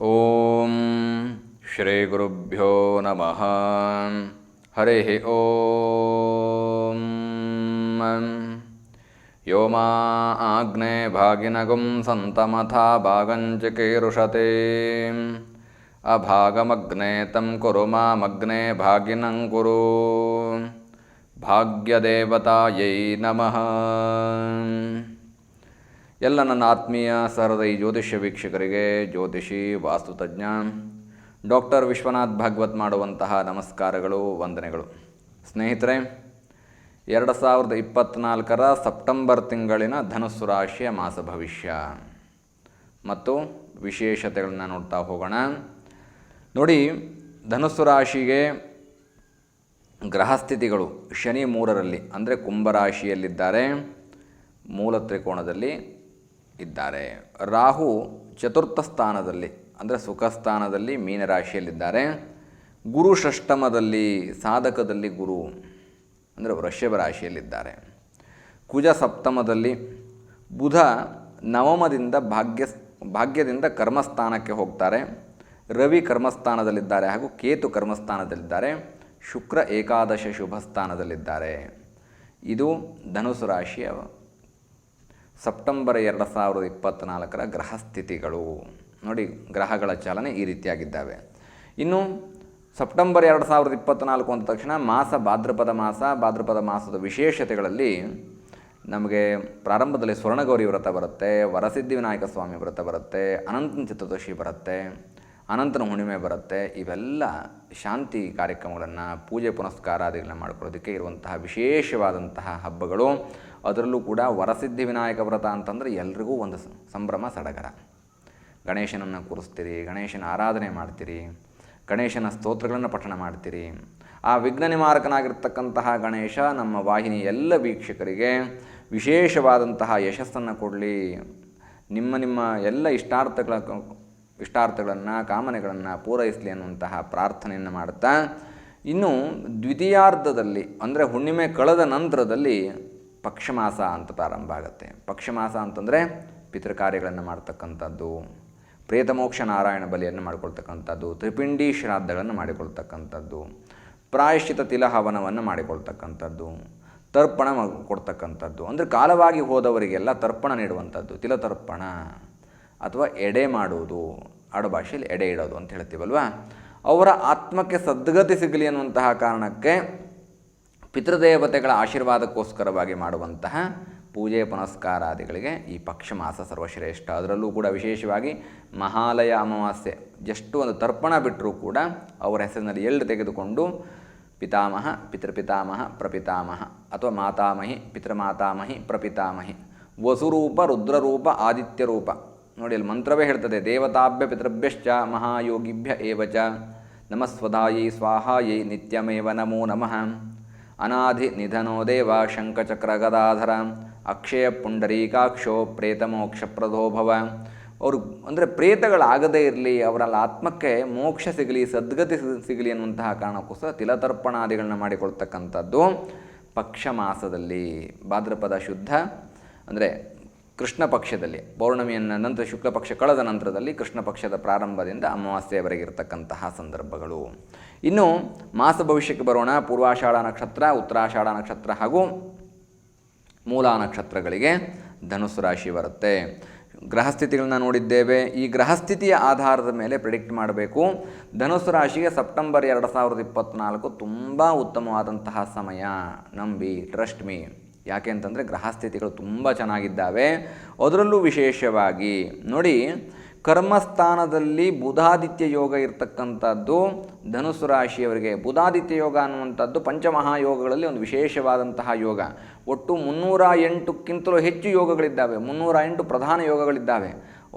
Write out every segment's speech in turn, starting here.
ॐ श्रीगुरुभ्यो नमः। हरिः ॐ। यो मा आग्ने भागिनगुं सन्तमथा भागञ्चकीरुषते अभागमग्ने तं कुरु मामग्ने भागिनं कुरु। भाग्यदेवतायै नमः। ಎಲ್ಲ ನನ್ನ ಆತ್ಮೀಯ ಸಹೃದಯ ಜ್ಯೋತಿಷ್ಯ ವೀಕ್ಷಕರಿಗೆ, ಜ್ಯೋತಿಷಿ ವಾಸ್ತುತಜ್ಞ ಡಾಕ್ಟರ್ ವಿಶ್ವನಾಥ್ ಭಾಗವತ್ ಮಾಡುವಂತಹ ನಮಸ್ಕಾರಗಳು, ವಂದನೆಗಳು. ಸ್ನೇಹಿತರೆ, ಎರಡು ಸಾವಿರದ ಇಪ್ಪತ್ತ್ನಾಲ್ಕರ ಸೆಪ್ಟೆಂಬರ್ ತಿಂಗಳಿನ ಧನುಸ್ಸು ರಾಶಿಯ ಮಾಸ ಭವಿಷ್ಯ. ಮತ್ತು ವಿಶೇಷತೆಗಳನ್ನ ನೋಡ್ತಾ ಹೋಗೋಣ. ನೋಡಿ, ಧನುಸ್ಸು ರಾಶಿಗೆ ಗ್ರಹಸ್ಥಿತಿಗಳು ಶನಿ ಮೂರರಲ್ಲಿ, ಅಂದರೆ ಕುಂಭರಾಶಿಯಲ್ಲಿದ್ದಾರೆ ಮೂಲ ತ್ರಿಕೋಣದಲ್ಲಿ ಇದ್ದಾರೆ. ರಾಹು ಚತುರ್ಥ ಸ್ಥಾನದಲ್ಲಿ, ಅಂದರೆ ಸುಖ ಸ್ಥಾನದಲ್ಲಿ ಮೀನರಾಶಿಯಲ್ಲಿದ್ದಾರೆ. ಗುರು ಷಷ್ಟಮದಲ್ಲಿ ಸಾಧಕದಲ್ಲಿ ಗುರು, ಅಂದರೆ ವೃಷಭ ರಾಶಿಯಲ್ಲಿದ್ದಾರೆ. ಕುಜ ಸಪ್ತಮದಲ್ಲಿ ಬುಧ ನವಮದಿಂದ ಭಾಗ್ಯ, ಭಾಗ್ಯದಿಂದ ಕರ್ಮಸ್ಥಾನಕ್ಕೆ ಹೋಗ್ತಾರೆ. ರವಿ ಕರ್ಮಸ್ಥಾನದಲ್ಲಿದ್ದಾರೆ ಹಾಗೂ ಕೇತು ಕರ್ಮಸ್ಥಾನದಲ್ಲಿದ್ದಾರೆ. ಶುಕ್ರ ಏಕಾದಶ ಶುಭ ಸ್ಥಾನದಲ್ಲಿದ್ದಾರೆ ಇದು ಧನುಸು ರಾಶಿಯ ಸೆಪ್ಟೆಂಬರ್ ಎರಡು ಸಾವಿರದ ಇಪ್ಪತ್ತ್ನಾಲ್ಕರ ಗ್ರಹಸ್ಥಿತಿಗಳು. ನೋಡಿ, ಗ್ರಹಗಳ ಚಲನೆ ಈ ರೀತಿಯಾಗಿದ್ದಾವೆ. ಇನ್ನು ಸೆಪ್ಟೆಂಬರ್ ಎರಡು ಸಾವಿರದ ಇಪ್ಪತ್ತ್ನಾಲ್ಕು ಅಂದ ತಕ್ಷಣ ಮಾಸ, ಭಾದ್ರಪದ ಮಾಸ, ಭಾದ್ರಪದ ಮಾಸದ ವಿಶೇಷತೆಗಳಲ್ಲಿ ನಮಗೆ ಪ್ರಾರಂಭದಲ್ಲಿ ಸ್ವರ್ಣಗೌರಿ ವ್ರತ ಬರುತ್ತೆ, ವರಸಿದ್ಧಿ ವಿನಾಯಕ ಸ್ವಾಮಿ ವ್ರತ ಬರುತ್ತೆ ಅನಂತನ ಚತುರ್ದಶಿ ಬರುತ್ತೆ, ಅನಂತನ ಹುಣ್ಣಿಮೆ ಬರುತ್ತೆ. ಇವೆಲ್ಲ ಶಾಂತಿ ಕಾರ್ಯಕ್ರಮಗಳನ್ನು, ಪೂಜೆ ಪುನಸ್ಕಾರಾದಿಗಳನ್ನ ಮಾಡ್ಕೊಳ್ಳೋದಕ್ಕೆ ಇರುವಂತಹ ವಿಶೇಷವಾದಂತಹ ಹಬ್ಬಗಳು. ಅದರಲ್ಲೂ ಕೂಡ ವರಸಿದ್ಧಿ ವಿನಾಯಕ ವ್ರತ ಅಂತಂದರೆ ಎಲ್ರಿಗೂ ಒಂದು ಸಂಭ್ರಮ, ಸಡಗರ. ಗಣೇಶನನ್ನು ಕೂರಿಸ್ತೀರಿ, ಗಣೇಶನ ಆರಾಧನೆ ಮಾಡ್ತೀರಿ, ಗಣೇಶನ ಸ್ತೋತ್ರಗಳನ್ನು ಪಠಣ ಮಾಡ್ತೀರಿ. ಆ ವಿಘ್ನ ನಿವಾರಕನಾಗಿರ್ತಕ್ಕಂತಹ ಗಣೇಶ ನಮ್ಮ ವಾಹಿನಿ ಎಲ್ಲ ವೀಕ್ಷಕರಿಗೆ ವಿಶೇಷವಾದಂತಹ ಯಶಸ್ಸನ್ನು ಕೊಡಲಿ. ನಿಮ್ಮ ನಿಮ್ಮ ಎಲ್ಲ ಇಷ್ಟಾರ್ಥಗಳ ಇಷ್ಟಾರ್ಥಗಳನ್ನು, ಕಾಮನೆಗಳನ್ನು ಪೂರೈಸಲಿ ಅನ್ನುವಂತಹ ಪ್ರಾರ್ಥನೆಯನ್ನು ಮಾಡುತ್ತಾ, ಇನ್ನು ದ್ವಿತೀಯಾರ್ಧದಲ್ಲಿ, ಅಂದರೆ ಹುಣ್ಣಿಮೆ ಕಳೆದ ನಂತರದಲ್ಲಿ ಪಕ್ಷಮಾಸ ಅಂತ ಪ್ರಾರಂಭ ಆಗುತ್ತೆ. ಪಕ್ಷಮಾಸ ಅಂತಂದರೆ ಪಿತೃಕಾರ್ಯಗಳನ್ನು ಮಾಡ್ತಕ್ಕಂಥದ್ದು ಪ್ರೇತಮೋಕ್ಷ ನಾರಾಯಣ ಬಲಿಯನ್ನು ಮಾಡಿಕೊಳ್ತಕ್ಕಂಥದ್ದು, ತ್ರಿಪಿಂಡಿ ಶ್ರಾದ್ದಗಳನ್ನು ಮಾಡಿಕೊಳ್ತಕ್ಕಂಥದ್ದು, ಪ್ರಾಯಶ್ಚಿತ ತಿಲಹವನವನ್ನು ಮಾಡಿಕೊಳ್ತಕ್ಕಂಥದ್ದು, ತರ್ಪಣ ಕೊಡ್ತಕ್ಕಂಥದ್ದು. ಅಂದರೆ ಕಾಲವಾಗಿ ಹೋದವರಿಗೆಲ್ಲ ತರ್ಪಣ ನೀಡುವಂಥದ್ದು, ತಿಲತರ್ಪಣ ಅಥವಾ ಎಡೆ ಮಾಡುವುದು. ಆಡು ಭಾಷೆಯಲ್ಲಿ ಎಡೆ ಇಡೋದು ಅಂತ ಹೇಳ್ತೀವಲ್ವಾ? ಅವರ ಆತ್ಮಕ್ಕೆ ಸದ್ಗತಿ ಸಿಗಲಿ ಅನ್ನುವಂತಹ ಕಾರಣಕ್ಕೆ ಪಿತೃದೇವತೆಗಳ ಆಶೀರ್ವಾದಕ್ಕೋಸ್ಕರವಾಗಿ ಮಾಡುವಂತಹ ಪೂಜೆ ಪುನಸ್ಕಾರಾದಿಗಳಿಗೆ ಈ ಪಕ್ಷ ಮಾಸ ಸರ್ವಶ್ರೇಷ್ಠ. ಅದರಲ್ಲೂ ಕೂಡ ವಿಶೇಷವಾಗಿ ಮಹಾಲಯ ಅಮಾವಾಸ್ಯೆ ಜಸ್ಟ್ ಒಂದು ತರ್ಪಣ ಬಿಟ್ಟರೂ ಕೂಡ ಅವರ ಹೆಸರಿನಲ್ಲಿ ಎಳ್ಳು ತೆಗೆದುಕೊಂಡು ಪಿತಾಮಹ, ಪಿತೃಪಿತಾಮಹ, ಪ್ರಪಿತಾಮಹ ಅಥವಾ ಮಾತಾಮಹಿ, ಪಿತೃಮಾತಾಮಹಿ, ಪ್ರಪಿತಾಮಹಿ, ವಸುರೂಪ, ರುದ್ರರೂಪ, ಆದಿತ್ಯರೂಪ. ನೋಡಿ, ಅಲ್ಲಿ ಮಂತ್ರವೇ ಹೇಳ್ತದೆ, ದೇವತಾಭ್ಯ ಪಿತೃಭ್ಯಶ್ಚ ಮಹಾಯೋಗಿಭ್ಯ ಏವಚ. ನಮಸ್ವದಾಯಿ ಸ್ವಾಹಾಯೈ ನಿತ್ಯಮೇವ ನಮೋ ನಮಃ. ಅನಾಧಿ ನಿಧನೋ ದೇವ ಶಂಖಚಕ್ರ ಗದಾಧರ ಅಕ್ಷಯ ಪುಂಡರೀಕಾಕ್ಷೋ ಮೋಕ್ಷ ಭವ ಅವರು ಅಂದರೆ ಪ್ರೇತಗಳಾಗದೇ ಇರಲಿ, ಅವರಲ್ಲಿ ಆತ್ಮಕ್ಕೆ ಮೋಕ್ಷ ಸಿಗಲಿ, ಸದ್ಗತಿ ಸಿಗಲಿ ಅನ್ನುವಂತಹ ಕಾರಣಕ್ಕೋಸ್ಕರ ತಿಲತರ್ಪಣಾದಿಗಳನ್ನ ಮಾಡಿಕೊಳ್ತಕ್ಕಂಥದ್ದು ಪಕ್ಷ ಮಾಸದಲ್ಲಿ ಭಾದ್ರಪದ ಶುದ್ಧ. ಅಂದರೆ ಕೃಷ್ಣ ಪಕ್ಷದಲ್ಲಿ, ಪೌರ್ಣಮಿಯನ್ನು ನಂತರ ಶುಕ್ಲಪಕ್ಷ ಕಳೆದ ನಂತರದಲ್ಲಿ ಕೃಷ್ಣ ಪಕ್ಷದ ಪ್ರಾರಂಭದಿಂದ ಅಮಾವಾಸ್ಯೆಯವರೆಗೆ ಇರತಕ್ಕಂತಹ ಸಂದರ್ಭಗಳು. ಇನ್ನು ಮಾಸ ಭವಿಷ್ಯಕ್ಕೆ ಬರೋಣ, ಪೂರ್ವಾಷಾಢ ನಕ್ಷತ್ರ, ಉತ್ತರಾಷಾಢ ನಕ್ಷತ್ರ ಹಾಗೂ ಮೂಲ ನಕ್ಷತ್ರಗಳಿಗೆ ಧನುಸು ರಾಶಿ ಬರುತ್ತೆ. ಗ್ರಹಸ್ಥಿತಿಗಳನ್ನ ನೋಡಿದ್ದೇವೆ. ಈ ಗ್ರಹಸ್ಥಿತಿಯ ಆಧಾರದ ಮೇಲೆ ಪ್ರಿಡಿಕ್ಟ್ ಮಾಡಬೇಕು. ಧನುಸು ರಾಶಿಗೆ ಸೆಪ್ಟೆಂಬರ್ ಎರಡು ಸಾವಿರದ ಇಪ್ಪತ್ತ್ನಾಲ್ಕು ತುಂಬ ಉತ್ತಮವಾದಂತಹ ಸಮಯ. ನಂಬಿ ಟ್ರಸ್ಟ್ ಮೀ ಯಾಕೆ ಅಂತಂದರೆ ಗ್ರಹಸ್ಥಿತಿಗಳು ತುಂಬ ಚೆನ್ನಾಗಿದ್ದಾವೆ. ಅದರಲ್ಲೂ ವಿಶೇಷವಾಗಿ ನೋಡಿ, ಕರ್ಮಸ್ಥಾನದಲ್ಲಿ ಬುಧಾದಿತ್ಯ ಯೋಗ ಇರತಕ್ಕಂಥದ್ದು, ಧನುಸು ರಾಶಿಯವರಿಗೆ ಬುಧಾದಿತ್ಯ ಯೋಗ ಅನ್ನುವಂಥದ್ದು ಪಂಚಮಹಾಯೋಗಗಳಲ್ಲಿ ಒಂದು ವಿಶೇಷವಾದಂತಹ ಯೋಗ. ಒಟ್ಟು ಮುನ್ನೂರ ಎಂಟಕ್ಕಿಂತಲೂ ಹೆಚ್ಚು ಯೋಗಗಳಿದ್ದಾವೆ, ಮುನ್ನೂರ ಎಂಟು ಪ್ರಧಾನ ಯೋಗಗಳಿದ್ದಾವೆ.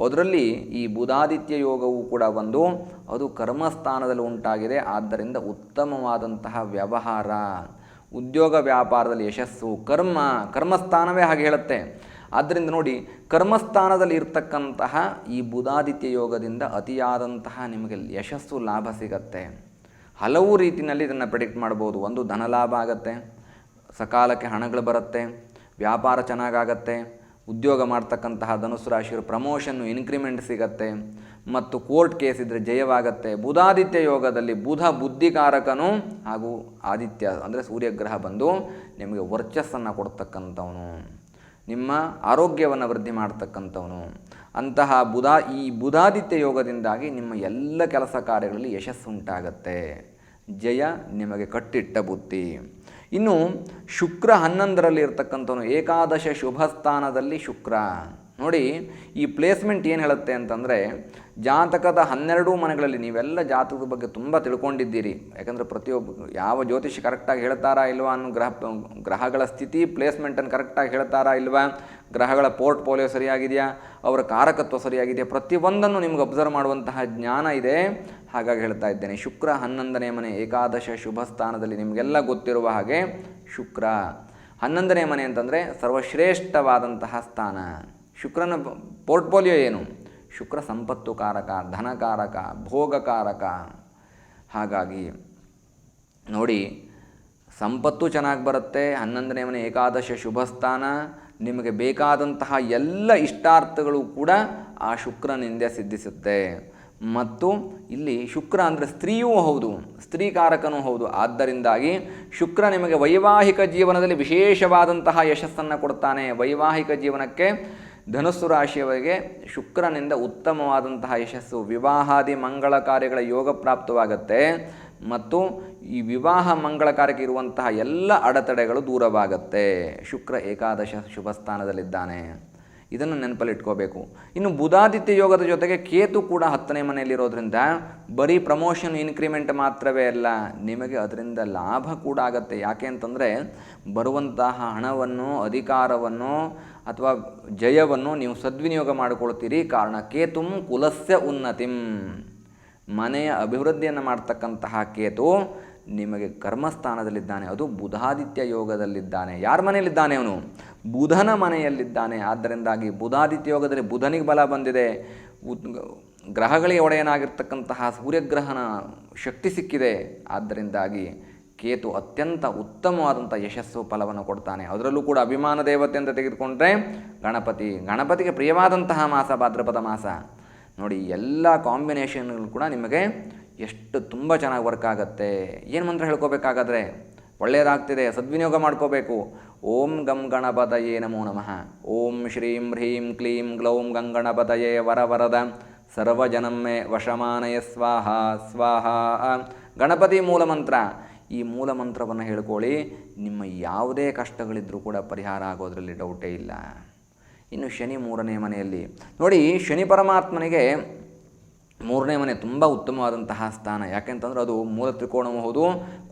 ಅದರಲ್ಲಿ ಈ ಬುಧಾದಿತ್ಯ ಯೋಗವು ಕೂಡ ಒಂದು ಅದು ಕರ್ಮಸ್ಥಾನದಲ್ಲಿ ಉಂಟಾಗಿದೆ. ಆದ್ದರಿಂದ ಉತ್ತಮವಾದಂತಹ ವ್ಯವಹಾರ. ಉದ್ಯೋಗ ವ್ಯಾಪಾರದಲ್ಲಿ ಯಶಸ್ಸು, ಕರ್ಮ, ಕರ್ಮಸ್ಥಾನವೇ ಹಾಗೆ ಹೇಳುತ್ತೆ. ಆದ್ದರಿಂದ ನೋಡಿ, ಕರ್ಮಸ್ಥಾನದಲ್ಲಿ ಇರ್ತಕ್ಕಂತಹ ಈ ಬುಧಾದಿತ್ಯ ಯೋಗದಿಂದ ಅತಿಯಾದಂತಹ ನಿಮಗೆ ಯಶಸ್ಸು ಲಾಭ ಸಿಗತ್ತೆ. ಹಲವು ರೀತಿಯಲ್ಲಿ ಇದನ್ನು ಪ್ರಿಡಿಕ್ಟ್ ಮಾಡ್ಬೋದು. ಒಂದು ಧನ ಲಾಭ ಆಗತ್ತೆ, ಸಕಾಲಕ್ಕೆ ಹಣಗಳು ಬರುತ್ತೆ, ವ್ಯಾಪಾರ ಚೆನ್ನಾಗಾಗತ್ತೆ ಉದ್ಯೋಗ ಮಾಡ್ತಕ್ಕಂತಹ ಧನುಸು ರಾಶಿಯವರು ಪ್ರಮೋಷನ್ನು ಇನ್ಕ್ರಿಮೆಂಟ್ ಸಿಗತ್ತೆ. ಮತ್ತು ಕೋರ್ಟ್ ಕೇಸ್ ಇದ್ದರೆ ಜಯವಾಗತ್ತೆ. ಬುಧಾದಿತ್ಯ ಯೋಗದಲ್ಲಿ ಬುಧ ಬುದ್ಧಿಕಾರಕನು ಹಾಗೂ ಆದಿತ್ಯ ಅಂದರೆ ಸೂರ್ಯಗ್ರಹ ಬಂದು ನಿಮಗೆ ವರ್ಚಸ್ಸನ್ನು ಕೊಡ್ತಕ್ಕಂಥವನು. ನಿಮ್ಮ ಆರೋಗ್ಯವನ್ನು ವೃದ್ಧಿ ಮಾಡ್ತಕ್ಕಂಥವನು. ಅಂತಹ ಬುಧ, ಈ ಬುಧಾದಿತ್ಯ ಯೋಗದಿಂದಾಗಿ ನಿಮ್ಮ ಎಲ್ಲ ಕೆಲಸ ಕಾರ್ಯಗಳಲ್ಲಿ ಯಶಸ್ಸುಂಟಾಗತ್ತೆ ಜಯ ನಿಮಗೆ ಕಟ್ಟಿಟ್ಟ ಬುದ್ಧಿ. ಇನ್ನು ಶುಕ್ರ ಹನ್ನೊಂದರಲ್ಲಿ ಇರ್ತಕ್ಕಂಥವನು ಏಕಾದಶ ಶುಭ ಸ್ಥಾನದಲ್ಲಿ ಶುಕ್ರ. ನೋಡಿ, ಈ ಪ್ಲೇಸ್ಮೆಂಟ್ ಏನು ಹೇಳುತ್ತೆ ಅಂತಂದರೆ, ಜಾತಕದ ಹನ್ನೆರಡು ಮನೆಗಳಲ್ಲಿ ನೀವೆಲ್ಲ ಜಾತಕದ ಬಗ್ಗೆ ತುಂಬ ತಿಳ್ಕೊಂಡಿದ್ದೀರಿ. ಯಾಕಂದರೆ ಪ್ರತಿಯೊಬ್ಬ, ಯಾವ ಜ್ಯೋತಿಷಿ ಕರೆಕ್ಟಾಗಿ ಹೇಳ್ತಾರಾ ಇಲ್ವಾ ಅನ್ನೋ ಗ್ರಹ, ಗ್ರಹಗಳ ಸ್ಥಿತಿ ಪ್ಲೇಸ್ಮೆಂಟನ್ನು ಕರೆಕ್ಟಾಗಿ ಹೇಳ್ತಾರಾ ಇಲ್ವಾ? ಗ್ರಹಗಳ ಪೋರ್ಟ್ಫೋಲಿಯೋ ಸರಿಯಾಗಿದೆಯಾ? ಅವರ ಕಾರಕತ್ವ ಸರಿಯಾಗಿದೆಯಾ? ಪ್ರತಿಯೊಂದನ್ನು ನಿಮ್ಗೆ ಅಬ್ಸರ್ವ್ ಮಾಡುವಂತಹ ಜ್ಞಾನ ಇದೆ. ಹಾಗಾಗಿ ಹೇಳ್ತಾ ಇದ್ದೇನೆ. ಶುಕ್ರ ಹನ್ನೊಂದನೇ ಮನೆ, ಏಕಾದಶ ಶುಭ ಸ್ಥಾನದಲ್ಲಿ ನಿಮಗೆಲ್ಲ ಗೊತ್ತಿರುವ ಹಾಗೆ ಶುಕ್ರ. ಹನ್ನೊಂದನೇ ಮನೆ ಅಂತಂದರೆ ಸರ್ವಶ್ರೇಷ್ಠವಾದಂತಹ ಸ್ಥಾನ. ಶುಕ್ರನ ಪೋರ್ಟ್ಫೋಲಿಯೋ ಏನು? ಶುಕ್ರ ಸಂಪತ್ತು ಕಾರಕ ಧನಕಾರಕ ಭೋಗಕಾರಕ ಹಾಗಾಗಿ ನೋಡಿ, ಸಂಪತ್ತು ಚೆನ್ನಾಗಿ ಬರುತ್ತೆ. ಹನ್ನೊಂದನೇ ಮನೆ, ಏಕಾದಶ ಶುಭ ಸ್ಥಾನ. ನಿಮಗೆ ಬೇಕಾದಂತಹ ಎಲ್ಲ ಇಷ್ಟಾರ್ಥಗಳು ಕೂಡ ಆ ಶುಕ್ರನಿಂದ ಸಿದ್ಧಿಸುತ್ತೆ. ಮತ್ತು ಇಲ್ಲಿ ಶುಕ್ರ ಅಂದರೆ ಸ್ತ್ರೀಯೂ ಹೌದು, ಸ್ತ್ರೀಕಾರಕನೂ ಹೌದು. ಆದ್ದರಿಂದಾಗಿ ಶುಕ್ರ ನಿಮಗೆ ವೈವಾಹಿಕ ಜೀವನದಲ್ಲಿ ವಿಶೇಷವಾದಂತಹ ಯಶಸ್ಸನ್ನು ಕೊಡ್ತಾನೆ. ವೈವಾಹಿಕ ಜೀವನಕ್ಕೆ ಧನುಸ್ಸು ರಾಶಿಯವರಿಗೆ ಶುಕ್ರನಿಂದ ಉತ್ತಮವಾದಂತಹ ಯಶಸ್ಸು. ವಿವಾಹಾದಿ ಮಂಗಳ ಕಾರ್ಯಗಳ ಯೋಗ ಪ್ರಾಪ್ತವಾಗತ್ತೆ. ಮತ್ತು ಈ ವಿವಾಹ ಮಂಗಳಕಾರಕ್ಕೆ ಇರುವಂತಹ ಎಲ್ಲ ಅಡೆತಡೆಗಳು ದೂರವಾಗತ್ತೆ. ಶುಕ್ರ ಏಕಾದಶ ಶುಭ ಸ್ಥಾನದಲ್ಲಿದ್ದಾನೆ ಇದನ್ನು ನೆನಪಲ್ಲಿಟ್ಕೋಬೇಕು. ಇನ್ನು ಬುಧಾದಿತ್ಯ ಯೋಗದ ಜೊತೆಗೆ ಕೇತು ಕೂಡ ಹತ್ತನೇ ಮನೆಯಲ್ಲಿರೋದ್ರಿಂದ ಬರೀ ಪ್ರಮೋಷನ್ ಇನ್ಕ್ರಿಮೆಂಟ್ ಮಾತ್ರವೇ ಅಲ್ಲ, ನಿಮಗೆ ಅದರಿಂದ ಲಾಭ ಕೂಡ ಆಗುತ್ತೆ. ಯಾಕೆ ಅಂತಂದರೆ ಬರುವಂತಹ ಹಣವನ್ನು, ಅಧಿಕಾರವನ್ನು ಅಥವಾ ಜಯವನ್ನು ನೀವು ಸದ್ವಿನಿಯೋಗ ಮಾಡಿಕೊಳ್ತೀರಿ ಕಾರಣ ಕೇತುಂ ಕುಲಸ್ಯ ಉನ್ನತಿಂ. ಮನೆಯ ಅಭಿವೃದ್ಧಿಯನ್ನು ಮಾಡ್ತಕ್ಕಂತಹ ಕೇತು ನಿಮಗೆ ಕರ್ಮಸ್ಥಾನದಲ್ಲಿದ್ದಾನೆ, ಅದು ಬುಧಾದಿತ್ಯ ಯೋಗದಲ್ಲಿದ್ದಾನೆ. ಯಾರ ಮನೆಯಲ್ಲಿದ್ದಾನೆ ಅವನು? ಬುಧನ ಮನೆಯಲ್ಲಿದ್ದಾನೆ. ಆದ್ದರಿಂದಾಗಿ ಬುಧಾದಿತ್ಯ ಯೋಗದಲ್ಲಿ ಬುಧನಿಗೆ ಬಲ ಬಂದಿದೆ. ಗ್ರಹಗಳಿಗೆ ಒಡೆಯನಾಗಿರ್ತಕ್ಕಂತಹ ಸೂರ್ಯಗ್ರಹನ ಶಕ್ತಿ ಸಿಕ್ಕಿದೆ. ಆದ್ದರಿಂದಾಗಿ ಕೇತು ಅತ್ಯಂತ ಉತ್ತಮವಾದಂಥ ಯಶಸ್ಸು ಫಲವನ್ನು ಕೊಡ್ತಾನೆ. ಅದರಲ್ಲೂ ಕೂಡ ಅಭಿಮಾನ ದೇವತೆ ಅಂತ ತೆಗೆದುಕೊಂಡ್ರೆ ಗಣಪತಿ, ಗಣಪತಿಗೆ ಪ್ರಿಯವಾದಂತಹ ಮಾಸ, ಭಾದ್ರಪದ ಮಾಸ. ನೋಡಿ ಎಲ್ಲ ಕಾಂಬಿನೇಷನ್ಗಳು ಕೂಡ ನಿಮಗೆ ಎಷ್ಟು ತುಂಬ ಚೆನ್ನಾಗಿ ವರ್ಕ್ ಆಗುತ್ತೆ. ಏನು ಮಂತ್ರ ಹೇಳ್ಕೋಬೇಕಾಗಾದ್ರೆ? ಒಳ್ಳೆಯದಾಗ್ತಿದೆ ಸದ್ವಿನಿಯೋಗ ಮಾಡ್ಕೋಬೇಕು. ಓಂ ಗಂ ಗಣಪತಯೇ ನಮೋ ನಮಃ. ಓಂ ಶ್ರೀಂ ಹ್ರೀಂ ಕ್ಲೀಂ ಗ್ಲೌಂ ಗಂಗಣಪತಯೇ ವರ ವರದ. ಸರ್ವಜನಮ್ಮೆ ವಶಮಾನಯ ಸ್ವಾಹ ಸ್ವಾಹ. ಗಣಪತಿ ಮೂಲ ಮಂತ್ರ. ಈ ಮೂಲ ಮಂತ್ರವನ್ನು ಹೇಳ್ಕೊಳ್ಳಿ, ನಿಮ್ಮ ಯಾವುದೇ ಕಷ್ಟಗಳಿದ್ದರೂ ಕೂಡ ಪರಿಹಾರ ಆಗೋದರಲ್ಲಿ ಡೌಟೇ ಇಲ್ಲ. ಇನ್ನು ಶನಿ ಮೂರನೇ ಮನೆಯಲ್ಲಿ. ನೋಡಿ, ಶನಿ ಪರಮಾತ್ಮನಿಗೆ ಮೂರನೇ ಮನೆ ತುಂಬ ಉತ್ತಮವಾದಂತಹ ಸ್ಥಾನ. ಯಾಕೆಂತಂದ್ರೆ ಅದು ಮೂಲ ತ್ರಿಕೋಣವೂ ಹೌದು,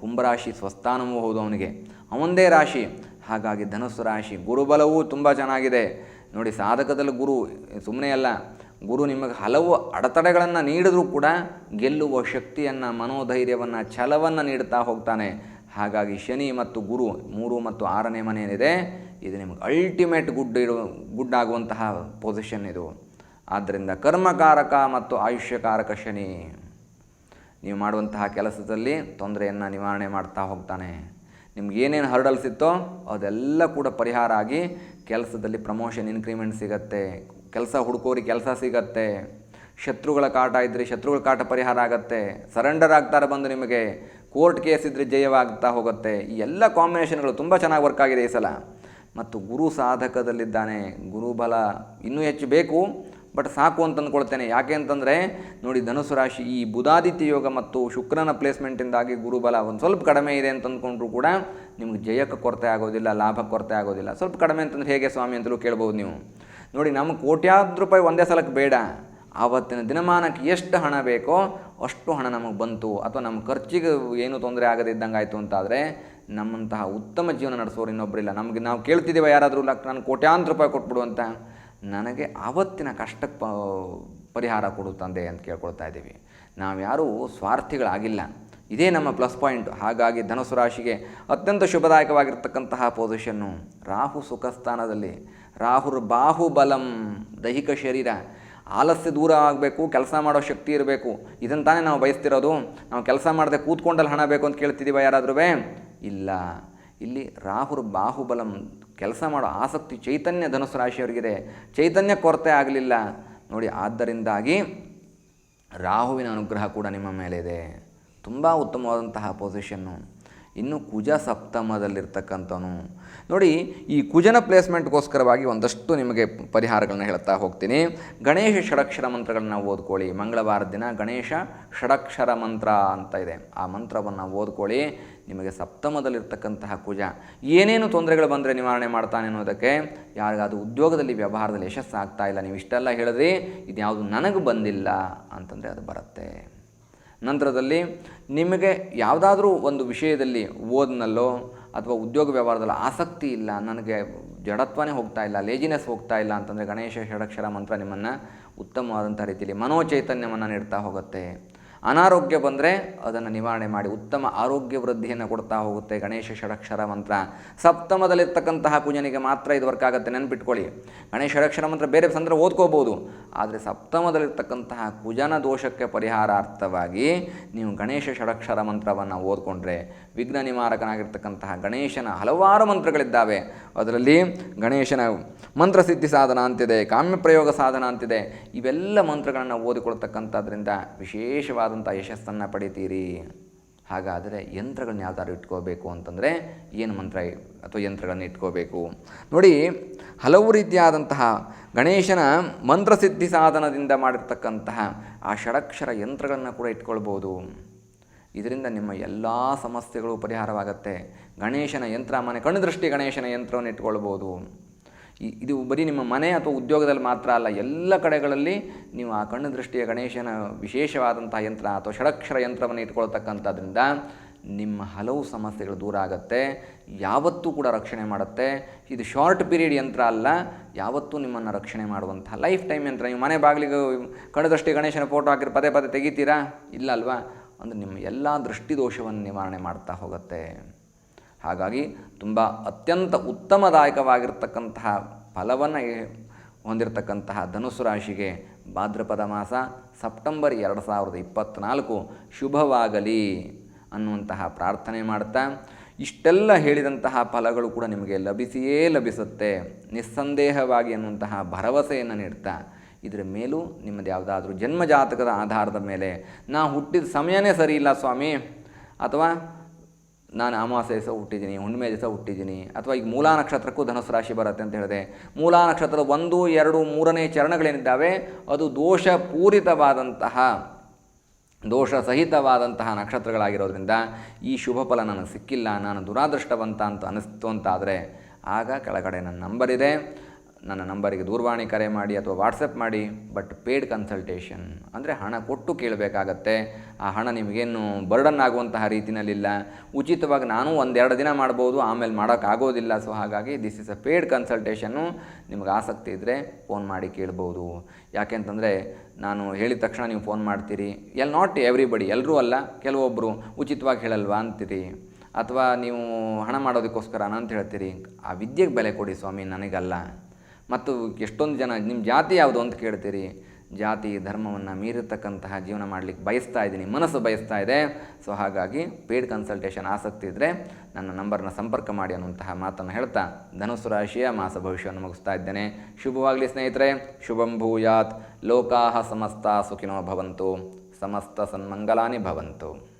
ಕುಂಭರಾಶಿ ಸ್ವಸ್ಥಾನವೂ ಹೌದು ಅವನಿಗೆ. ಅವನದೇ ರಾಶಿ, ಹಾಗಾಗಿ ಧನುಸ್ಸು ರಾಶಿ. ಗುರುಬಲವೂ ತುಂಬ ಚೆನ್ನಾಗಿದೆ. ನೋಡಿ, ಸಾಧಕದಲ್ಲಿ ಗುರು ಸುಮ್ಮನೆ ಅಲ್ಲ, ಗುರು ನಿಮಗೆ ಹಲವು ಅಡೆತಡೆಗಳನ್ನು ನೀಡಿದರೂ ಕೂಡ ಗೆಲ್ಲುವ ಶಕ್ತಿಯನ್ನು, ಮನೋಧೈರ್ಯವನ್ನು, ಛಲವನ್ನು ನೀಡುತ್ತಾ ಹೋಗ್ತಾನೆ. ಹಾಗಾಗಿ ಶನಿ ಮತ್ತು ಗುರು ಮೂರು ಮತ್ತು ಆರನೇ ಮನೆ ಏನಿದೆ ಇದು ನಿಮಗೆ ಅಲ್ಟಿಮೇಟ್ ಗುಡ್ ಇಡು ಗುಡ್ ಆಗುವಂತಹ ಪೊಸಿಷನ್ ಇದು. ಆದ್ದರಿಂದ ಕರ್ಮಕಾರಕ ಮತ್ತು ಆಯುಷ್ಯಕಾರಕ ಶನಿ ನೀವು ಮಾಡುವಂತಹ ಕೆಲಸದಲ್ಲಿ ತೊಂದರೆಯನ್ನು ನಿವಾರಣೆ ಮಾಡ್ತಾ ಹೋಗ್ತಾನೆ. ನಿಮ್ಗೆ ಏನೇನು ಹರ್ಡಲ್ಸ್ ಇತ್ತೋ ಅದೆಲ್ಲ ಕೂಡ ಪರಿಹಾರ ಆಗಿ ಕೆಲಸದಲ್ಲಿ ಪ್ರಮೋಷನ್ ಇನ್ಕ್ರಿಮೆಂಟ್ ಸಿಗತ್ತೆ. ಕೆಲಸ ಹುಡುಕೋರಿ ಕೆಲಸ ಸಿಗತ್ತೆ. ಶತ್ರುಗಳ ಕಾಟ ಇದ್ದರೆ ಶತ್ರುಗಳ ಕಾಟ ಪರಿಹಾರ ಆಗತ್ತೆ. ಸರೆಂಡರ್ ಆಗ್ತಾರೆ ಬಂದು ನಿಮಗೆ. ಕೋರ್ಟ್ ಕೇಸ್ ಇದ್ದರೆ ಜಯವಾಗ್ತಾ ಹೋಗುತ್ತೆ. ಈ ಎಲ್ಲ ಕಾಂಬಿನೇಷನ್ಗಳು ತುಂಬ ಚೆನ್ನಾಗಿ ವರ್ಕ್ ಆಗಿದೆ ಈ ಸಲ. ಮತ್ತು ಗುರು ಸಾಧಕದಲ್ಲಿದ್ದಾನೆ. ಗುರುಬಲ ಇನ್ನೂ ಹೆಚ್ಚು ಬೇಕು. ಬಟ್ ಸಾಕು ಅಂತ ಅಂದ್ಕೊಳ್ತೇನೆ ಯಾಕೆ ಅಂತಂದರೆ, ನೋಡಿ ಧನುಸು ರಾಶಿ ಈ ಬುಧಾದಿತ್ಯ ಯೋಗ ಮತ್ತು ಶುಕ್ರನ ಪ್ಲೇಸ್ಮೆಂಟಿಂದಾಗಿ ಗುರುಬಲ ಒಂದು ಸ್ವಲ್ಪ ಕಡಿಮೆ ಇದೆ ಅಂತ ಅಂದ್ಕೊಂಡ್ರು ಕೂಡ ನಿಮ್ಗೆ ಜಯಕ್ಕೆ ಕೊರತೆ ಆಗೋದಿಲ್ಲ, ಲಾಭ ಕೊರತೆ ಆಗೋದಿಲ್ಲ. ಸ್ವಲ್ಪ ಕಡಿಮೆ ಅಂತಂದ್ರೆ ಹೇಗೆ ಸ್ವಾಮಿ ಅಂತಲೂ ಕೇಳ್ಬೋದು ನೀವು. ನೋಡಿ ನಮಗೆ ಕೋಟ್ಯಾದ ರೂಪಾಯಿ ಒಂದೇ ಸಲಕ್ಕೆ ಬೇಡ. ಆವತ್ತಿನ ದಿನಮಾನಕ್ಕೆ ಎಷ್ಟು ಹಣ ಬೇಕೋ ಅಷ್ಟು ಹಣ ನಮಗೆ ಬಂತು, ಅಥವಾ ನಮ್ಮ ಖರ್ಚಿಗೆ ಏನು ತೊಂದರೆ ಆಗದಿದ್ದಂಗೆ ಆಯಿತು ಅಂತಾದರೆ ನಮ್ಮಂತಹ ಉತ್ತಮ ಜೀವನ ನಡೆಸೋರು ಇನ್ನೊಬ್ಬರಿಲ್ಲ ನಮಗೆ ನಾವು ಕೇಳ್ತಿದ್ದೀವ ಯಾರಾದರೂ ಲಕ್, ನಾನು ಕೋಟ್ಯಾಂತರ ರೂಪಾಯಿ ಕೊಟ್ಬಿಡು ಅಂತ. ನನಗೆ ಆವತ್ತಿನ ಕಷ್ಟಕ್ಕೆ ಪರಿಹಾರ ಕೊಡು ತಂದೆ ಅಂತ ಕೇಳ್ಕೊಳ್ತಾ ಇದ್ದೀವಿ. ನಾವು ಯಾರೂ ಸ್ವಾರ್ಥಿಗಳಾಗಿಲ್ಲ. ಇದೇ ನಮ್ಮ ಪ್ಲಸ್ ಪಾಯಿಂಟ್. ಹಾಗಾಗಿ ಧನುಸು ರಾಶಿಗೆ ಅತ್ಯಂತ ಶುಭದಾಯಕವಾಗಿರ್ತಕ್ಕಂತಹ ಪೊಸಿಷನ್ನು ರಾಹು ಸುಖ ಸ್ಥಾನದಲ್ಲಿ ರಾಹುರ್ ಬಾಹುಬಲಂ ದೈಹಿಕ ಶರೀರ. ಆಲಸ್ಯ ದೂರ ಆಗಬೇಕು, ಕೆಲಸ ಮಾಡೋ ಶಕ್ತಿ ಇರಬೇಕು. ಇದನ್ನು ತಾನೇ ನಾವು ಬಯಸ್ತಿರೋದು. ನಾವು ಕೆಲಸ ಮಾಡದೆ ಕೂತ್ಕೊಂಡಲ್ಲಿ ಹಣ ಬೇಕು ಅಂತ ಕೇಳ್ತಿದ್ದೀವ ಯಾರಾದ್ರೂ ಇಲ್ಲ. ಇಲ್ಲಿ ರಾಹುರ್ ಬಾಹುಬಲಂ ಕೆಲಸ ಮಾಡೋ ಆಸಕ್ತಿ ಚೈತನ್ಯ ಧನುಸು ರಾಶಿಯವರಿಗಿದೆ. ಚೈತನ್ಯ ಕೊರತೆ ಆಗಲಿಲ್ಲ. ನೋಡಿ, ಆದ್ದರಿಂದಾಗಿ ರಾಹುವಿನ ಅನುಗ್ರಹ ಕೂಡ ನಿಮ್ಮ ಮೇಲಿದೆ. ತುಂಬ ಉತ್ತಮವಾದಂತಹ ಪೊಸಿಷನ್ನು ಇನ್ನು ಕುಜ ಸಪ್ತಮದಲ್ಲಿರ್ತಕ್ಕಂಥವನು. ನೋಡಿ, ಈ ಕುಜನ ಪ್ಲೇಸ್ಮೆಂಟ್ಗೋಸ್ಕರವಾಗಿ ಒಂದಷ್ಟು ನಿಮಗೆ ಪರಿಹಾರಗಳನ್ನ ಹೇಳ್ತಾ ಹೋಗ್ತೀನಿ. ಗಣೇಶ ಷಡಕ್ಷರ ಮಂತ್ರಗಳನ್ನ ಓದ್ಕೊಳ್ಳಿ. ಮಂಗಳವಾರ ದಿನ ಗಣೇಶ ಷಡಕ್ಷರ ಮಂತ್ರ ಅಂತ ಇದೆ. ಆ ಮಂತ್ರವನ್ನು ಓದ್ಕೊಳ್ಳಿ. ನಿಮಗೆ ಸಪ್ತಮದಲ್ಲಿರ್ತಕ್ಕಂತಹ ಕುಜ ಏನೇನು ತೊಂದರೆಗಳು ಬಂದರೆ ನಿವಾರಣೆ ಮಾಡ್ತಾನೆ ಅನ್ನೋದಕ್ಕೆ ಯಾರಿಗಾದ್ರೂ ಉದ್ಯೋಗದಲ್ಲಿ, ವ್ಯವಹಾರದಲ್ಲಿ ಯಶಸ್ಸಾಗ್ತಾ ಇಲ್ಲ, ನೀವು ಇಷ್ಟೆಲ್ಲ ಹೇಳಿದ್ರಿ, ಇದ್ಯಾವುದು ನನಗೆ ಬಂದಿಲ್ಲ ಅಂತಂದರೆ ಅದು ಬರುತ್ತೆ. ನಂತರದಲ್ಲಿ ನಿಮಗೆ ಯಾವುದಾದ್ರೂ ಒಂದು ವಿಷಯದಲ್ಲಿ ಓದ್ನಲ್ಲೋ ಅಥವಾ ಉದ್ಯೋಗ ವ್ಯವಹಾರದಲ್ಲೋ ಆಸಕ್ತಿ ಇಲ್ಲ, ನನಗೆ ಜಡತ್ವನೇ ಹೋಗ್ತಾ ಇಲ್ಲ ಲೇಜಿನೆಸ್ ಹೋಗ್ತಾ ಇಲ್ಲ ಅಂತಂದರೆ ಗಣೇಶ, ಷಡಕ್ಷರ ಮಂತ್ರ ನಿಮ್ಮನ್ನು ಉತ್ತಮವಾದಂಥ ರೀತಿಯಲ್ಲಿ ಮನೋಚೈತನ್ಯವನ್ನು ನೀಡ್ತಾ ಹೋಗುತ್ತೆ. ಅನಾರೋಗ್ಯ ಬಂದರೆ ಅದನ್ನು ನಿವಾರಣೆ ಮಾಡಿ ಉತ್ತಮ ಆರೋಗ್ಯ ವೃದ್ಧಿಯನ್ನು ಕೊಡ್ತಾ ಹೋಗುತ್ತೆ ಗಣೇಶ ಷಡಕ್ಷರ ಮಂತ್ರ. ಸಪ್ತಮದಲ್ಲಿರ್ತಕ್ಕಂತಹ ಪೂಜನಿಗೆ ಮಾತ್ರ ಇದು ವರ್ಕ್ ಆಗುತ್ತೆ, ನೆನ್ಪಿಟ್ಕೊಳ್ಳಿ. ಗಣೇಶ ಷಡಕ್ಷರ ಮಂತ್ರ ಬೇರೆ ಸಂದರ್ಭ ಓದ್ಕೋಬೋದು. ಆದರೆ ಸಪ್ತಮದಲ್ಲಿರ್ತಕ್ಕಂತಹ ಕುಜನ ದೋಷಕ್ಕೆ ಪರಿಹಾರಾರ್ಥವಾಗಿ ನೀವು ಗಣೇಶ ಷಡಕ್ಷರ ಮಂತ್ರವನ್ನು ಓದ್ಕೊಂಡ್ರೆ ವಿಘ್ನ ನಿವಾರಕನಾಗಿರ್ತಕ್ಕಂತಹ ಗಣೇಶನ ಹಲವಾರು ಮಂತ್ರಗಳಿದ್ದಾವೆ. ಅದರಲ್ಲಿ ಗಣೇಶನ ಮಂತ್ರಸಿದ್ಧಿ ಸಾಧನ ಅಂತಿದೆ, ಕಾಮ್ಯ ಪ್ರಯೋಗ ಸಾಧನ ಅಂತಿದೆ. ಇವೆಲ್ಲ ಮಂತ್ರಗಳನ್ನು ಓದಿಕೊಳ್ತಕ್ಕಂಥದ್ರಿಂದ ವಿಶೇಷವಾದಂಥ ಯಶಸ್ಸನ್ನು ಪಡಿತೀರಿ. ಹಾಗಾದರೆ ಯಂತ್ರಗಳನ್ನ ಯಾವ್ದಾದ್ರು ಇಟ್ಕೋಬೇಕು ಅಂತಂದರೆ ಏನು ಮಂತ್ರ ಅಥವಾ ಯಂತ್ರಗಳನ್ನು ಇಟ್ಕೋಬೇಕು. ನೋಡಿ, ಹಲವು ರೀತಿಯಾದಂತಹ ಗಣೇಶನ ಮಂತ್ರಸಿದ್ಧಿ ಸಾಧನದಿಂದ ಮಾಡಿರ್ತಕ್ಕಂತಹ ಆ ಷಡಕ್ಷರ ಯಂತ್ರಗಳನ್ನು ಕೂಡ ಇಟ್ಕೊಳ್ಬೋದು. ಇದರಿಂದ ನಿಮ್ಮ ಎಲ್ಲ ಸಮಸ್ಯೆಗಳು ಪರಿಹಾರವಾಗುತ್ತೆ. ಗಣೇಶನ ಯಂತ್ರ, ಮನೆ ಕಣ್ಣು ದೃಷ್ಟಿ ಗಣೇಶನ ಯಂತ್ರವನ್ನು ಇಟ್ಕೊಳ್ಬೋದು. ಇದು ಬರೀ ನಿಮ್ಮ ಮನೆ ಅಥವಾ ಉದ್ಯೋಗದಲ್ಲಿ ಮಾತ್ರ ಅಲ್ಲ, ಎಲ್ಲ ಕಡೆಗಳಲ್ಲಿ ನೀವು ಆ ಕಣ್ಣು ದೃಷ್ಟಿಯ ಗಣೇಶನ ವಿಶೇಷವಾದಂಥ ಯಂತ್ರ ಅಥವಾ ಷಡಕ್ಷರ ಯಂತ್ರವನ್ನು ಇಟ್ಕೊಳ್ತಕ್ಕಂಥದ್ರಿಂದ ನಿಮ್ಮ ಹಲವು ಸಮಸ್ಯೆಗಳು ದೂರ ಆಗುತ್ತೆ, ಯಾವತ್ತೂ ಕೂಡ ರಕ್ಷಣೆ ಮಾಡುತ್ತೆ. ಇದು ಶಾರ್ಟ್ ಪೀರಿಯಡ್ ಯಂತ್ರ ಅಲ್ಲ, ಯಾವತ್ತೂ ನಿಮ್ಮನ್ನು ರಕ್ಷಣೆ ಮಾಡುವಂಥ ಲೈಫ್ ಟೈಮ್ ಯಂತ್ರ. ನೀವು ಮನೆ ಬಾಗಿಲಿಗೆ ಕಣ್ಣು ದೃಷ್ಟಿ ಗಣೇಶನ ಫೋಟೋ ಹಾಕಿರಿ ಪದೇ ಪದೇ ತೆಗಿತೀರಾ? ಇಲ್ಲ ಅಲ್ವಾ? ಅಂದರೆ ನಿಮ್ಮ ಎಲ್ಲ ದೃಷ್ಟಿದೋಷವನ್ನು ನಿವಾರಣೆ ಮಾಡ್ತಾ ಹೋಗುತ್ತೆ. ಹಾಗಾಗಿ ತುಂಬ ಅತ್ಯಂತ ಉತ್ತಮದಾಯಕವಾಗಿರ್ತಕ್ಕಂತಹ ಫಲವನ್ನು ಹೊಂದಿರತಕ್ಕಂತಹ ಧನುಸು ರಾಶಿಗೆ ಭಾದ್ರಪದ ಮಾಸ ಸೆಪ್ಟೆಂಬರ್ ಎರಡು ಸಾವಿರದ ಇಪ್ಪತ್ತ್ನಾಲ್ಕು ಶುಭವಾಗಲಿ ಅನ್ನುವಂತಹ ಪ್ರಾರ್ಥನೆ ಮಾಡ್ತಾ ಇಷ್ಟೆಲ್ಲ ಹೇಳಿದಂತಹ ಫಲಗಳು ಕೂಡ ನಿಮಗೆ ಲಭಿಸಿಯೇ ಲಭಿಸುತ್ತೆ. ನಿಸ್ಸಂದೇಹವಾಗಿ ಅನ್ನುವಂತಹ ಭರವಸೆಯನ್ನು ನೀಡ್ತಾ ಇದರ ಮೇಲೂ ನಿಮ್ಮದು ಯಾವುದಾದ್ರೂ ಜನ್ಮಜಾತಕದ ಆಧಾರದ ಮೇಲೆ ನಾ ಹುಟ್ಟಿದ ಸಮಯನೇ ಸರಿ ಇಲ್ಲ ಸ್ವಾಮಿ. ಅಥವಾ ನಾನು ಅಮಾವಾಸ್ಯ ದಿವಸ ಹುಟ್ಟಿದ್ದೀನಿ, ಹುಣ್ಣಿಮೆ ದಿವಸ ಹುಟ್ಟಿದ್ದೀನಿ, ಅಥವಾ ಈಗ ಮೂಲಾ ನಕ್ಷತ್ರಕ್ಕೂ ಧನುಸು ರಾಶಿ ಬರುತ್ತೆ ಅಂತ ಹೇಳಿದೆ. ಮೂಲಾ ನಕ್ಷತ್ರದ ಒಂದು, ಎರಡು, ಮೂರನೇ ಚರಣಗಳೇನಿದ್ದಾವೆ? ಅದು ದೋಷಪೂರಿತವಾದಂತಹ ದೋಷ ಸಹಿತವಾದಂತಹ ನಕ್ಷತ್ರಗಳಾಗಿರೋದ್ರಿಂದ ಈ ಶುಭ ಫಲ ನನಗೆ ಸಿಕ್ಕಿಲ್ಲ, ನಾನು ದುರಾದೃಷ್ಟವಂತ ಅಂತ ಅನ್ನಿಸ್ತು ಅಂತಾದರೆ ಆಗ ಕೆಳಗಡೆ ನನ್ನ ನಂಬರ್ ಇದೆ. ನನ್ನ ನಂಬರಿಗೆ ದೂರವಾಣಿ ಕರೆ ಮಾಡಿ ಅಥವಾ ವಾಟ್ಸಪ್ ಮಾಡಿ ಬಟ್ ಪೇಯ್ಡ್ ಕನ್ಸಲ್ಟೇಷನ್ ಅಂದರೆ ಹಣ ಕೊಟ್ಟು ಕೇಳಬೇಕಾಗತ್ತೆ. ಆ ಹಣ ನಿಮಗೇನು ಬರ್ಡನ್ ಆಗುವಂತಹ ರೀತಿಯಲ್ಲಿಲ್ಲ ಉಚಿತವಾಗಿ ನಾನು ಒಂದೆರಡು ದಿನ ಮಾಡ್ಬೋದು, ಆಮೇಲೆ ಮಾಡೋಕ್ಕಾಗೋದಿಲ್ಲ. ಸೊ ಹಾಗಾಗಿ this is a paid consultation ನಿಮಗೆ ಆಸಕ್ತಿ ಇದ್ದರೆ ಫೋನ್ ಮಾಡಿ ಕೇಳ್ಬೋದು. ಯಾಕೆಂತಂದರೆ ನಾನು ಹೇಳಿದ ತಕ್ಷಣ ನೀವು ಫೋನ್ ಮಾಡ್ತೀರಿ. ಎಲ್ ನಾಟ್ ಎವ್ರಿಬಡಿ ಎಲ್ಲರೂ ಅಲ್ಲ ಕೆಲವೊಬ್ಬರು ಉಚಿತವಾಗಿ ಹೇಳಲ್ವಾ ಅಂತೀರಿ. ಅಥವಾ ನೀವು ಹಣ ಮಾಡೋದಕ್ಕೋಸ್ಕರ ಅಂತ ಹೇಳ್ತೀರಿ. ಆ ವಿದ್ಯೆಗೆ ಬೆಲೆ ಕೊಡಿ ಸ್ವಾಮಿ, ನನಗಲ್ಲ. ಮತ್ತು ಎಷ್ಟೊಂದು ಜನ, ನಿಮ್ಮ ಜಾತಿ ಯಾವುದು ಅಂತ ಕೇಳ್ತೀರಿ. ಜಾತಿ ಧರ್ಮವನ್ನು ಮೀರಿರ್ತಕ್ಕಂತಹ ಜೀವನ ಮಾಡಲಿಕ್ಕೆ ಬಯಸ್ತಾ ಇದ್ದೀನಿ, ಮನಸ್ಸು ಬಯಸ್ತಾ ಇದೆ. ಸೊ ಹಾಗಾಗಿ ಪೇಯ್ಡ್ ಕನ್ಸಲ್ಟೇಷನ್ ಆಸಕ್ತಿ ಇದ್ದರೆ ನನ್ನ ನಂಬರ್ನ ಸಂಪರ್ಕ ಮಾಡಿ ಅನ್ನುವಂತಹ ಮಾತನ್ನು ಹೇಳ್ತಾ ಧನುಸು ರಾಶಿಯ ಮಾಸ ಭವಿಷ್ಯವನ್ನು ಮುಗಿಸ್ತಾ ಇದ್ದೇನೆ. ಶುಭವಾಗಲಿ ಸ್ನೇಹಿತರೆ, ಶುಭಂ ಭೂಯಾತ್, ಲೋಕಾಹ ಸಮಸ್ತ ಸುಖಿನೋ ಭವಂತು, ಸಮಸ್ತ ಸನ್ಮಂಗಲಾನಿ ಭವಂತು.